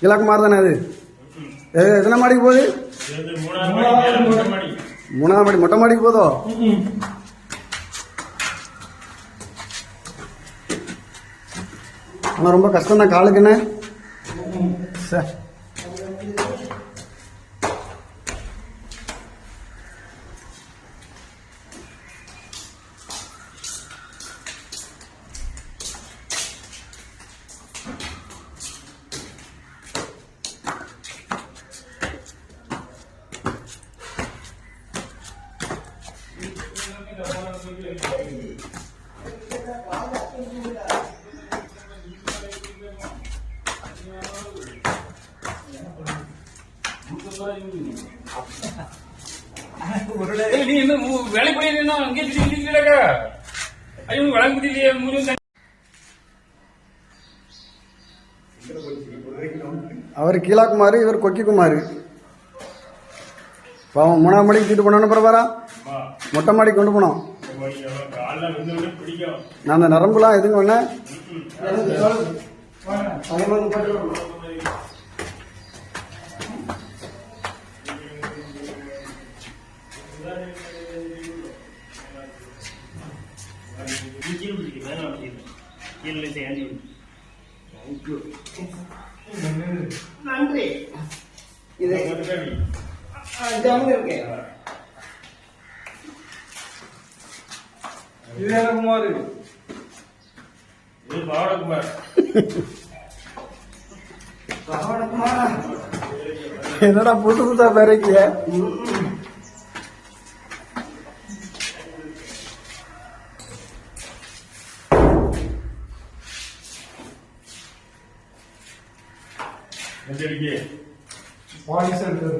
கீழாக்குமார் தானே அது? எத்தனை மாடிக்கு போகுது? மூணாம் மூணாவது மாடி, மொட்டை மாடிக்கு போதோ? ஆனால் ரொம்ப கஷ்டம் தான் காலுக்கு என்ன? நீ வேலை பண்ணிட்டு அங்கே திடீர்னு ஐயோ வழங்க முடியலையே முருகன் அவர் கீழாக்குமார் இவர் கொக்கிக்குமார் பாவம் மூணாவது மாடிக்கு தூக்கிட்டு போனோன்னு அம்மா, மொட்டை மாடிக்கு கொண்டு போனோம் மாடி. நான் அந்த நரம்புலாம் எதுங்க விடு. நன்றி இது. ஜம்மு இருக்கேன் இது பாவடகுமார். பகவானுக்குமாரா என்னடா புதுசு புதுசா பேரைக்கிய? பாடி சென்டர்